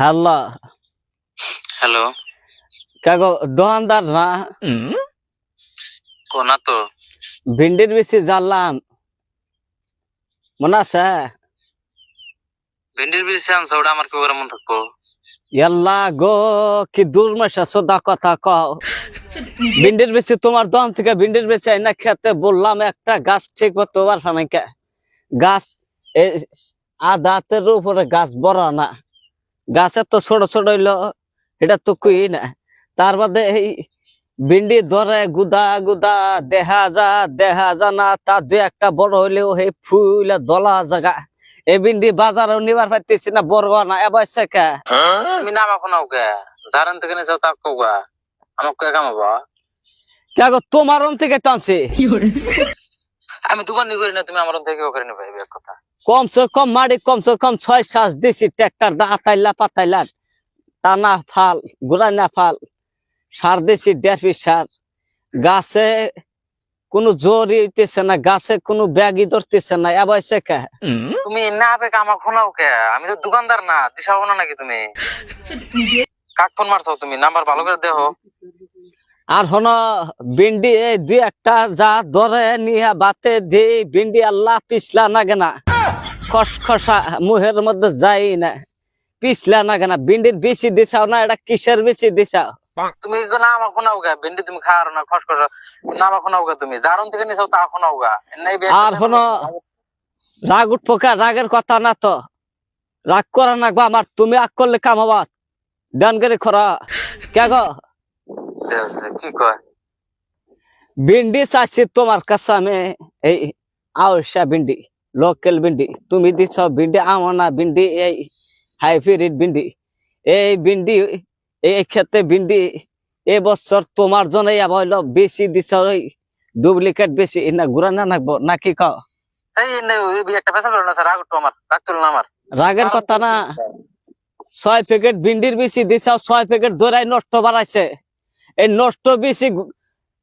Hello. Hello. কাগো দোকানদার না? কোনা তো। ভিন্ডির বেশি জানলাম। মনে আছে? ভেন্ডির বেশি আনছো ওটা আমার কি করে মনে থাকব। এল্লা গো কি দুর্মাসা সোদা কথা কও। ভিন্ডির বেশি তোমার দোকান থেকে ভিন্ডির বেশি না খেতে বললাম একটা গাছ ঠিক মতো পারবে না কে? গাছ এই আদাতের উপরে গাছ বড় না। গাছের তো ছোট ছোট হইল এটা তো কুই না। তার বাদে এই ভিন্ডি ধরে গুদা গুদা দেখা যা দেখা যা না তার দুই একটা বড় হইলেও এই ফুলে দলা জায়গা এই ভিন্ডি বাজারও নিবার পাইতেছি না বড় না এবার কে? আমি নাম এখন ওকে। জারেন থেকে নিয়ে যাও তাক কোগা আমাকে কে কামাবো কেগো তোমার অন থেকে টানছে। আমি দোকান নি করি না তুমি আমার থেকে করে নেবে এক কথা। কমসে কম মাটি কমসে কম ছয় সাত দিছি ট্রাক্টর দা আতাইলা পাতাইলা টানা ফাল গুড়ানা ফাল সার দিছি দেড় পিস সার গাছে কোনো জোরই হইতেছে না গাছে কোনো ব্যাগই ধরতেছে না এবার সে কে? তুমি না আবে কামা খোনাও কে? আমি তো দোকানদার না দিশাবো না নাকি তুমি? কাক ফোন মারছো তুমি? নাম্বার ভালো করে দেখো আর হন ভিন্ডি দুই একটা যা ধরে নিয়ে বাতে দি ভিন্ডি আল্লাহ পিছলা না। গেনা খসখসা মুহের মধ্যে যাই না। পিছলা না কেনা? ভিন্ডির বেশি দিছাও না? এটা কিসের বেশি দিছাও? তুমি নাম খোনাও ভেন্ডি তুমি খাওয়ার না নাম খোনাও তুমি। জারন থেকে নিয়ে যাও তা খোনাও গা আর হনো রাগ উঠবো কা রাগের কথা না তো। রাগ করা না গো আমার তুমি আগ করলে কাম হবা। ডান করে খরা। কে গো? কি কয়? ভিন্ডি চাইছি তোমার কাছে আমি। এই আউসা ভিন্ডি। লোকাল ভিন্ডি তুমি দিছ ভিন্ডি আমনা ভিন্ডি এই হাইব্রিড ভিন্ডি এই ভিন্ডি এই ক্ষেত্রে ভিন্ডি এ বছর তোমার জন্য আবার বেশি দিছ ওই ডুপ্লিকেট বেশি। না ঘুরা না নাকবো নাকি নে, আমার না আমার। রাগের কথা না। ছয় প্যাকেট ভিন্ডির বেশি দিছাও ছয় প্যাকেট দৌড়াই নষ্ট বাড়াইছে। এই নষ্ট বেশি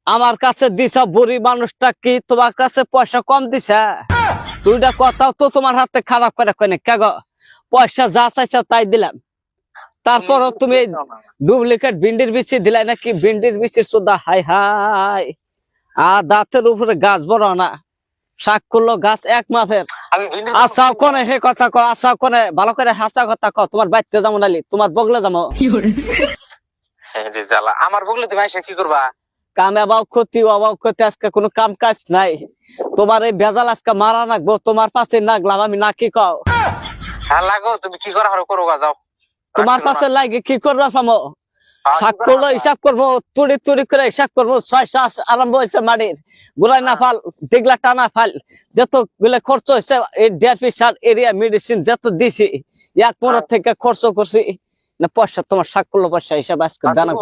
আমার কাছে দিছ বুড়ি মানুষটা কি তোমার কাছে পয়সা কম দিছে? তুইটা কথাও তো তোমার হাতে খারাপ করে কনে কে গো পয়সা যা চাইছো তাই দিলাম। তারপরও তুমি ডুপ্লিকেট ভিন্ডির বেশি দিলাই নাকি? ভিন্ডির বেশি সুদা হাই হাই। আর দাঁতের উপরে গাছ বড় না। শাক করল গাছ এক ভিন্ডি আচ্ছা কোনে? হে কথা ক আচ্ছা কোনে? ভালো করে হাসা কথা ক তোমার বাইতে যাব নালি তোমার বগলে যাব। এই যে জ্বালা। আমার বগলে তুমি আইসা কি করবা? কামে আবাও ক্ষতি অবাও ক্ষতি আজকে কোনো কাম কাজ নাই। তোমার এই বেজাল আজকে মারা নাকবো তোমার পাশে নাগলাম আমি নাকি কও? হ্যাঁ লাগো তুমি কি করা করো যাও। তোমার পাশে লাগে কি করবা ফামো? শাক করল হিসাব করব তুড়ি তুড়ি করে হিসাব করব ছয় শ্বাস আরম্ভ হয়েছে মাটির। গুলাই না ফাল দিগলা টানা ফাল। যতগুলো খরচ হয়েছে এই দেড় পিস সার এরিয়া মেডিসিন যত দিছি এক মনের থেকে খরচ করছি না পয়সা তোমার শাক করল পয়সা হিসাব আজকে জানাব